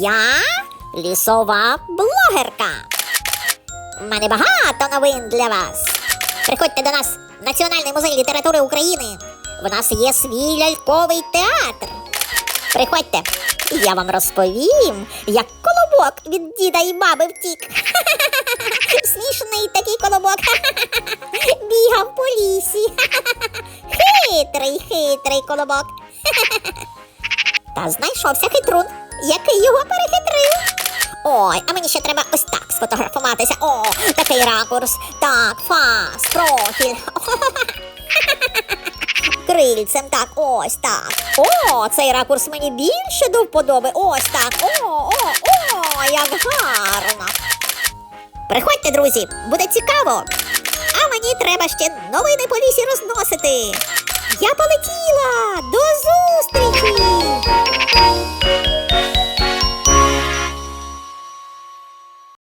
Я лісова блогерка. У мене багато новин для вас. Приходьте до нас в Національний музей літератури України. В нас є свій ляльковий театр. Приходьте, і я вам розповім, як колобок від діда і баби втік. Смішний такий колобок. Бігав по лісі. Хитрий, хитрий колобок. Та знайшовся хитрун, який його. Ой, а мені ще треба ось так сфотографуватися. О, такий ракурс. Так, фас, профіль. Крильцем, так, ось так. О, цей ракурс мені більше до вподоби. Ось так. О, о, о, як гарно. Приходьте, друзі, буде цікаво. А мені треба ще новини по лісі розносити. Я полетіла! До зустрічі!